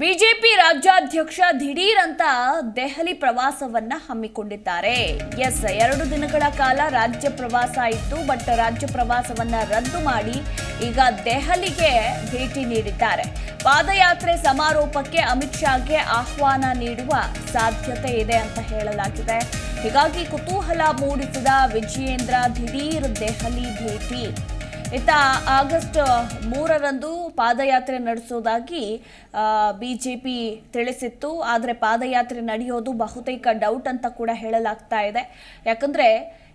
BJP ರಾಜ್ಯಾಧ್ಯಕ್ಷ ದಿಢೀರ್ ಅಂತ ದೆಹಲಿ ಪ್ರವಾಸವನ್ನ ಹಮ್ಮಿಕೊಂಡಿದ್ದಾರೆ. ಎಸ್, ಎರಡು ದಿನಗಳ ಕಾಲ ರಾಜ್ಯ ಪ್ರವಾಸ ಇತ್ತು, ಬಟ್ ರಾಜ್ಯ ಪ್ರವಾಸವನ್ನ ರದ್ದು ಮಾಡಿ ಈಗ ದೆಹಲಿಗೆ ಭೇಟಿ ನೀಡಿದ್ದಾರೆ. ಪಾದಯಾತ್ರೆ ಸಮಾರೋಪಕ್ಕೆ ಅಮಿತ್ ಶಾಗೆ ಆಹ್ವಾನ ನೀಡುವ ಸಾಧ್ಯತೆ ಇದೆ ಅಂತ ಹೇಳಲಾಗಿದೆ. ಹೀಗಾಗಿ ಕುತೂಹಲ ಮೂಡಿಸಿದ ವಿಜಯೇಂದ್ರ ದಿಢೀರ್ ದೆಹಲಿ ಭೇಟಿ. ಇತ್ತ ಆಗಸ್ಟ್ ಮೂರರಂದು ಪಾದಯಾತ್ರೆ ನಡೆಸೋದಾಗಿ ಬಿಜೆಪಿ ತಿಳಿಸಿತ್ತು. ಆದರೆ ಪಾದಯಾತ್ರೆ ನಡೆಯೋದು ಬಹುತೇಕ ಡೌಟ್ ಅಂತ ಕೂಡ ಹೇಳಲಾಗ್ತಾ ಇದೆ. ಯಾಕಂದ್ರೆ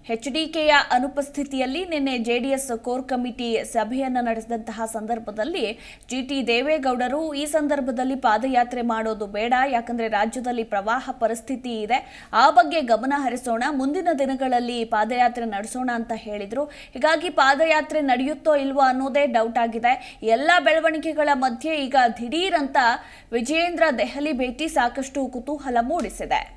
ಎಚ್ ಡಿ ಕೆಯ ಅನುಪಸ್ಥಿತಿಯಲ್ಲಿ ನಿನ್ನೆ ಜೆಡಿಎಸ್ ಕೋರ್ ಕಮಿಟಿ ಸಭೆಯನ್ನು ನಡೆಸಿದಂತಹ ಸಂದರ್ಭದಲ್ಲಿ ಜಿ ಟಿ ದೇವೇಗೌಡರು ಈ ಸಂದರ್ಭದಲ್ಲಿ ಪಾದಯಾತ್ರೆ ಮಾಡೋದು ಬೇಡ, ಯಾಕಂದ್ರೆ ರಾಜ್ಯದಲ್ಲಿ ಪ್ರವಾಹ ಪರಿಸ್ಥಿತಿ ಇದೆ. ಆ ಬಗ್ಗೆ ಗಮನ ಹರಿಸೋಣ, ಮುಂದಿನ ದಿನಗಳಲ್ಲಿ ಪಾದಯಾತ್ರೆ ನಡೆಸೋಣ ಅಂತ ಹೇಳಿದರು. ಹೀಗಾಗಿ ಪಾದಯಾತ್ರೆ ನಡೆಯುತ್ತೋ ಇಲ್ವೋ ಅನ್ನೋದೇ ಡೌಟ್ ಆಗಿದೆ. ಎಲ್ಲ ಬೆಳವಣಿಗೆಗಳ ಮಧ್ಯೆ ಈಗ ದಿಢೀರ್ ಅಂತ ವಿಜಯೇಂದ್ರ ದೆಹಲಿ ಭೇಟಿ ಸಾಕಷ್ಟು ಕುತೂಹಲ ಮೂಡಿಸಿದೆ.